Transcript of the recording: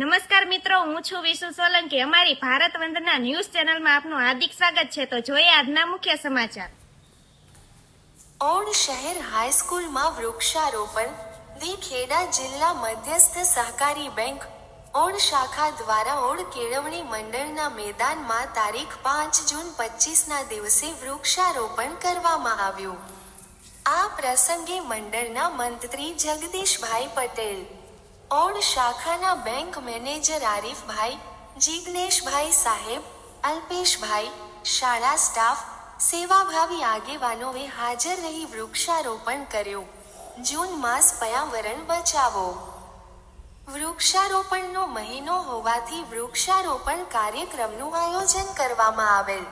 હું છું વિશુ સોલંકી. અમારી ભારત વંદના ન્યૂઝ ચેનલમાં આપનું હાર્દિક સ્વાગત છે. તો જોઈએ આજના મુખ્ય સમાચાર. ઓણ શહેર હાઈસ્કૂલમાં વૃક્ષારોપણ. દી ખેડા જિલ્લા મધ્યસ્થ સહકારી બેંક ઓણ શાખા દ્વારા ઓણ કેળવણી મંડળના મેદાનમાં તારીખ પાંચ જૂન પચીસના દિવસે વૃક્ષારોપણ કરવામાં આવ્યું. આ પ્રસંગે મંડળના મંત્રી જગદીશભાઈ પટેલ ઓડ શાખાના બેંક મેનેજર આરીફભાઈ, જિગ્નેશભાઈ સાહેબ, અલ્પેશભાઈ, શાળા સ્ટાફ, સેવાભાવી આગેવાનોએ હાજર રહી વૃક્ષારોપણ કર્યું. જૂન માસ પર્યાવરણ બચાવો. વૃક્ષારોપણનો મહિનો હોવાથી વૃક્ષારોપણ કાર્યક્રમનું આયોજન કરવામાં આવેલ.